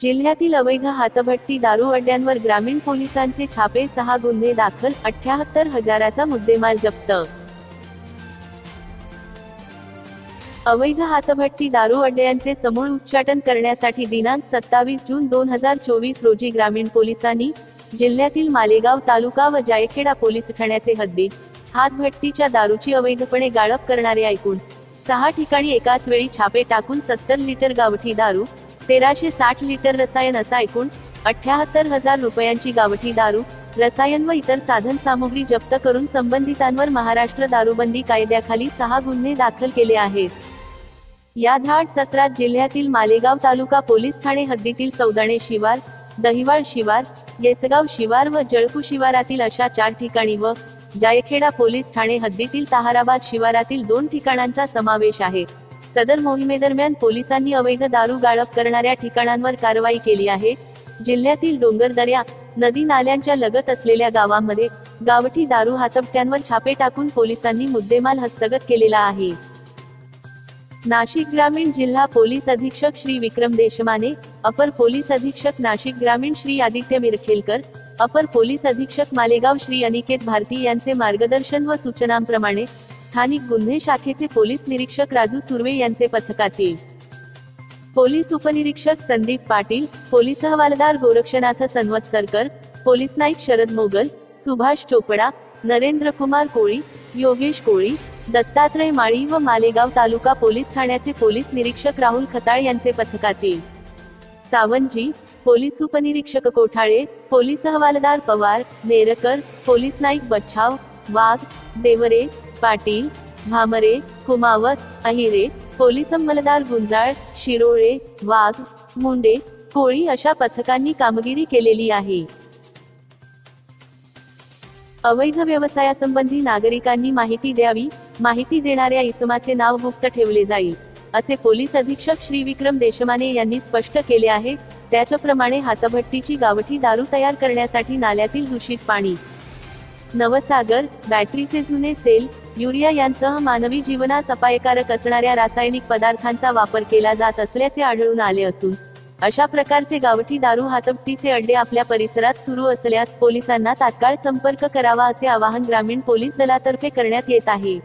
जिल्ह्यातील अवैध हातभट्टी दारू अड्ड्यांवर ग्रामीण पोलिसांचे छापे सहा गुन्हे दाखल अठ्याहत्तर हजाराचा मुद्देमाल जप्त. अवैध हातभट्टी दारू अड्ड्यांचे समूळ उच्चाटन करण्यासाठी दिनांक सत्तावीस जून दोन हजार चोवीस रोजी ग्रामीण पोलिसांनी जिल्ह्यातील मालेगाव तालुका व जायखेडा पोलीस ठाण्याचे हद्दीत हातभट्टीच्या दारूची अवैधपणे गाळप करणारे ऐकून सहा ठिकाणी एकाच वेळी छापे टाकून सत्तर लिटर गावठी दारू तेराशे साठ लिटर रसायन असा एकूण अठ्याहत्तर हजार रुपयांची गावठी दारू रसायन व इतर साधन सामुग्री जप्त करून संबंधितांवर महाराष्ट्र दारूबंदी कायद्याखाली सहा गुन्हे दाखल केले आहेत. या धाड सत्रात जिल्ह्यातील मालेगाव तालुका पोलीस ठाणे हद्दीतील सौदाणे शिवार दहिवाळ शिवार येसगाव शिवार व जळकू शिवारातील अशा चार ठिकाणी व जायखेडा पोलीस ठाणे हद्दीतील ताहाराबाद शिवारातील दोन ठिकाणांचा समावेश आहे. सदर मोहिमेदरम्यान पोलिसांनी अवैध दारू गाळप करणाऱ्या ठिकाणांवर कारवाई केली आहे. जिल्ह्यातील डोंगरदऱ्या नदी नाल्यांच्या लगत असलेल्या गावांमध्ये गावठी दारू हातपट्यांवर छापे टाकून पोलिसांनी मुद्देमाल हस्तगत केलेला आहे. नाशिक ग्रामीण जिल्हा पोलीस अधीक्षक श्री विक्रम देशमाने अपर पोलीस अधीक्षक नाशिक ग्रामीण श्री आदित्य मिरखेलकर अपर पोलीस अधीक्षक मालेगाव श्री अनिकेत भारती यांचे मार्गदर्शन व सूचनांप्रमाणे स्थानिक गुन्हे शाखेचे पोलीस निरीक्षक राजू सुर्वे यांचे पथकातील. पोलीस उपनिरीक्षक संदीप पाटील पोलीस हवालदार गोरक्षनाथ सनवत्सरकर पोलीस नाईक शरद मोगल सुभाष चोपडा नरेंद्र कुमार कोळी योगेश कोळी दत्तात्रय माळी व मालेगाव तालुका पोलीस ठाण्याचे पोलीस निरीक्षक राहुल खताळ यांचे पथकातील. सावंतजी पोलीस उपनिरीक्षक कोठाळे पोलीस हवालदार पवार नेरकर पोलीस नाईक बच्छाव वाघ देवरे पाटील भामरे कुमावत अहिरे पोलीस अंमलदार गुंजाळ शिरोळे वाघ मुंडे कोळी अशा पथकांनी कामगिरी केलेली आहे. अवैध व्यवसायासंबंधी नागरिकांनी माहिती द्यावी माहिती देणाऱ्या इसमाचे नाव गुप्त ठेवले जाईल असे पोलीस अधीक्षक श्री विक्रम देशमाने यांनी स्पष्ट केले आहे त्याच्याप्रमाणे हातभट्टीची गावठी दारू तयार करण्यासाठी नाल्यातील दूषित पाणी नवसागर बॅटरीचे जुने सेल युरिया यांसह मानवी जीवनास अपायकारक असणाऱ्या रासायनिक पदार्थांचा वापर केला जात असल्याचे आढळून आले असून अशा प्रकारचे गावठी दारू हातपटीचे अड्डे आपल्या परिसरात सुरू असल्यास पोलिसांना तात्काळ संपर्क करावा असे आवाहन ग्रामीण पोलीस दलातर्फे करण्यात येत आहे.